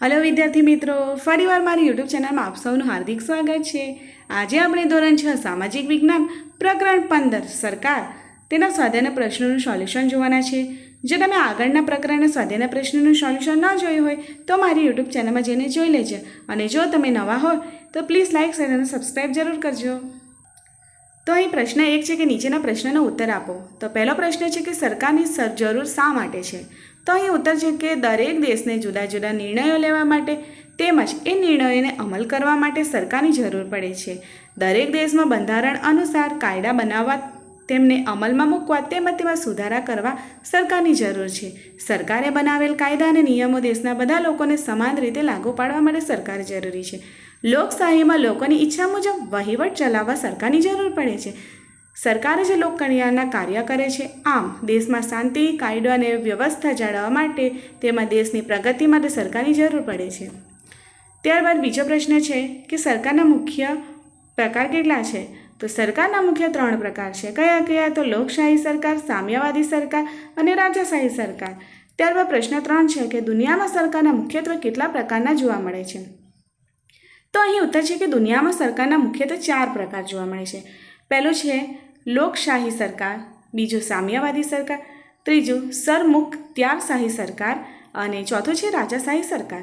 Hello વિદ્યાર્થી મિત્રો. ફરીવાર મારી યુટ્યુબ ચેનલમાં આપ સૌનું હાર્દિક સ્વાગત છે. આજે આપણે ધોરણ છ, સામાજિક વિજ્ઞાન પ્રકરણ પંદર, સરકાર. તેના સ્વાધ્યાયના પ્રશ્નોનું સોલ્યુશન જોવાના છે. જો તમે આગળના પ્રકરણના સ્વાધ્યાયના પ્રશ્નોનું સોલ્યુશન ન જોયું હોય, તો મારી યુટ્યુબ ચેનલમાં જઈને જોઈ લેજો. અને જો તમે નવા હોય તો પ્લીઝ લાઇક શેર અને સબસ્ક્રાઈબ જરૂર કરજો. તો અહીં પ્રશ્ન એક છે કે નીચેના પ્રશ્નનો ઉત્તર આપો. તો પહેલો પ્રશ્ન છે કે સરકારની સર જરૂર શા માટે છે? તો અહીં ઉત્તર છે કે દરેક દેશને જુદા જુદા નિર્ણયો લેવા માટે તેમજ એ નિર્ણયોને અમલ કરવા માટે સરકારની જરૂર પડે છે. દરેક દેશમાં બંધારણ અનુસાર કાયદા બનાવવા તેમને અમલમાં મૂકવા તેમજ તેમાં સુધારા કરવા સરકારની જરૂર છે. સરકારે બનાવેલ કાયદા અને નિયમો દેશના બધા લોકોને સમાન રીતે લાગુ પાડવા માટે સરકાર જરૂરી છે. લોકશાહીમાં લોકોની ઈચ્છા મુજબ વહીવટ ચલાવવા સરકારની જરૂર પડે છે. સરકારે જે લોકકલ્યાણના કાર્ય કરે છે, આમ દેશમાં શાંતિ, કાયદો અને વ્યવસ્થા જાળવવા માટે તેમાં દેશની પ્રગતિ માટે સરકારની જરૂર પડે છે. ત્યારબાદ બીજો પ્રશ્ન છે કે સરકારના મુખ્ય પ્રકાર કેટલા છે? તો સરકારના મુખ્ય ત્રણ પ્રકાર છે. કયા કયા? તો લોકશાહી સરકાર, સામ્યવાદી સરકાર અને રાજાશાહી સરકાર. ત્યારબાદ પ્રશ્ન ત્રણ છે કે દુનિયામાં સરકારના મુખ્યત્વે કેટલા પ્રકારના જોવા મળે છે? તો અહીં ઉત્તર છે કે દુનિયામાં સરકારના મુખ્યત્વે ચાર પ્રકાર જોવા મળે છે. પહેલું છે લોકશાહી સરકાર, બીજું સામ્યવાદી સરકાર, ત્રીજું સરમુખ ત્યારશાહી સરકાર અને ચોથું છે રાજાશાહી સરકાર.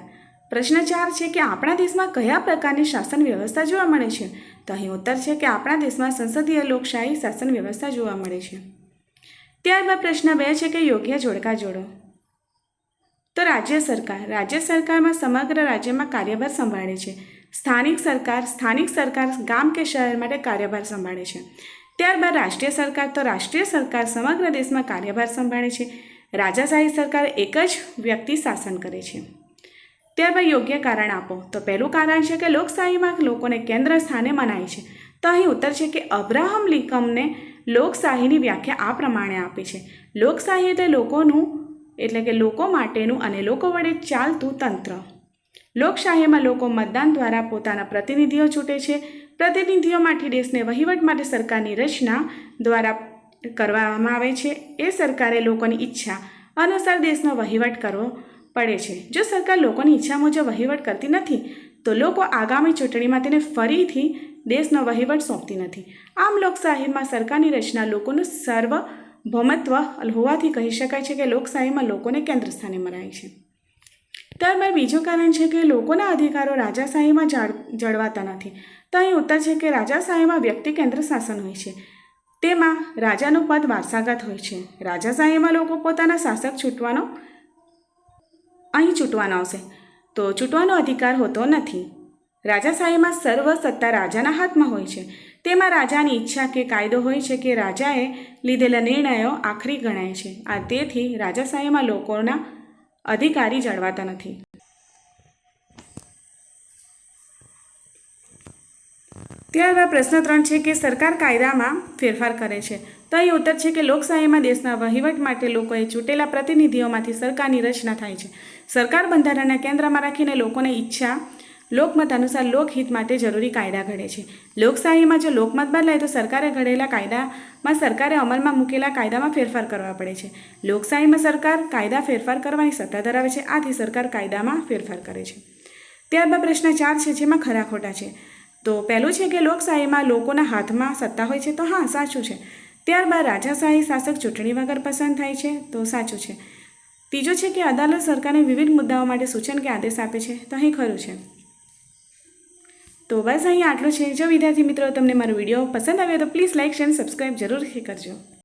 પ્રશ્ન ચાર છે કે આપણા દેશમાં કયા પ્રકારની શાસન વ્યવસ્થા જોવા મળે છે? તો અહીં ઉત્તર છે કે આપણા દેશમાં સંસદીય લોકશાહી શાસન વ્યવસ્થા જોવા મળે છે. ત્યારબાદ પ્રશ્ન બે છે કે યોગ્ય જોડકા જોડો. તો રાજ્ય સરકાર, રાજ્ય સરકારમાં સમગ્ર રાજ્યમાં કાર્યભાર સંભાળે છે. સ્થાનિક સરકાર સ્થાનિક સરકાર ગામ કે શહેર માટે કાર્યભાર સંભાળે છે. ત્યારબાદ રાષ્ટ્રીય સરકાર, તો રાષ્ટ્રીય સરકાર સમગ્ર દેશમાં કાર્યભાર સંભાળે છે. રાજાશાહી સરકાર એક જ વ્યક્તિ શાસન કરે છે. ત્યારબાદ યોગ્ય કારણ આપો. તો પહેલું કારણ છે કે લોકશાહીમાં લોકોને કેન્દ્ર સ્થાને મનાય છે. તો અહીં ઉત્તર છે કે અબ્રાહમ લિકમને લોકશાહીની વ્યાખ્યા આ પ્રમાણે આપી છે. લોકશાહી એટલે લોકોનું, એટલે કે લોકો માટેનું અને લોકો વડે ચાલતું તંત્ર. લોકશાહીમાં લોકો મતદાન દ્વારા પોતાના પ્રતિનિધિઓ ચૂંટે છે. પ્રતિનિધિઓમાંથી દેશને વહીવટ માટે સરકારની રચના દ્વારા કરવામાં આવે છે. એ સરકારે લોકોની ઈચ્છા અનુસાર દેશનો વહીવટ કરવો પડે છે. જો સરકાર લોકોની ઈચ્છા મુજબ વહીવટ કરતી નથી, તો લોકો આગામી ચૂંટણીમાં તેને ફરીથી દેશનો વહીવટ સોંપતી નથી. આમ લોકશાહીમાં સરકારની રચના લોકોનું સર્વભૌમત્વ હોવાથી કહી શકાય છે કે લોકશાહીમાં લોકોને કેન્દ્ર સ્થાને મનાય છે. ત્યારબાદ બીજું કારણ છે કે લોકોના અધિકારો રાજાશાહીમાં જાળ, જળવાતા નથી. તો અહીં ઉત્તર છે કે રાજાશાહીમાં વ્યક્તિ કેન્દ્ર શાસન હોય છે. તેમાં રાજાનું પદ વારસાગત હોય છે. રાજાશાહીમાં લોકો પોતાના શાસક છૂટવાનો અહીં ચૂંટવાનો આવશે. તો ચૂંટવાનો અધિકાર હોતો નથી. રાજાશાહીમાં સર્વ સત્તા રાજાના હાથમાં હોય છે. તેમાં રાજાની ઈચ્છા કે કાયદો હોય છે કે રાજાએ લીધેલા નિર્ણયો આખરી ગણાય છે. આ તેથી રાજાશાહીમાં લોકોના અધિકારી જળવાતા નથી. ત્યારબાદ પ્રશ્ન ત્રણ છે કે સરકાર કાયદામાં ફેરફાર કરે છે. તો અહીં ઉત્તર છે કે લોકશાહીમાં દેશના વહીવટ માટે લોકોએ ચૂંટેલા પ્રતિનિધિઓમાંથી સરકારની રચના થાય છે. સરકાર બંધારણના કેન્દ્રમાં રાખીને લોકોને ઈચ્છા, લોકમત અનુસાર લોકહિત માટે જરૂરી કાયદા ઘડે છે. લોકશાહીમાં જો લોકમત બદલાય તો સરકારે ઘડેલા કાયદામાં સરકારે અમલમાં મૂકેલા કાયદામાં ફેરફાર કરવા પડે છે. લોકશાહીમાં સરકાર કાયદા ફેરફાર કરવાની સત્તા ધરાવે છે, આથી સરકાર કાયદામાં ફેરફાર કરે છે. ત્યારબાદ પ્રશ્ન ચાર છે, જેમાં ખરા ખોટા છે. તો પહેલું છે કે લોકશાહીમાં લોકોના હાથમાં સત્તા હોય છે, તો હા, સાચું છે. ત્યારબાદ રાજાશાહી શાસક ચૂંટણી વગર પસંદ થાય છે, તો સાચું છે. ત્રીજો છે કે અદાલત સરકારને વિવિધ મુદ્દાઓ માટે સૂચન કે આદેશ આપે છે. તો અહીં ખરું છે. તો બસ અહીં આટલું છે. જો વિદ્યાર્થી મિત્રો તમને મારો વીડિયો પસંદ આવ્યો તો પ્લીઝ લાઇક શેર સબસ્ક્રાઈબ જરૂરથી કરજો.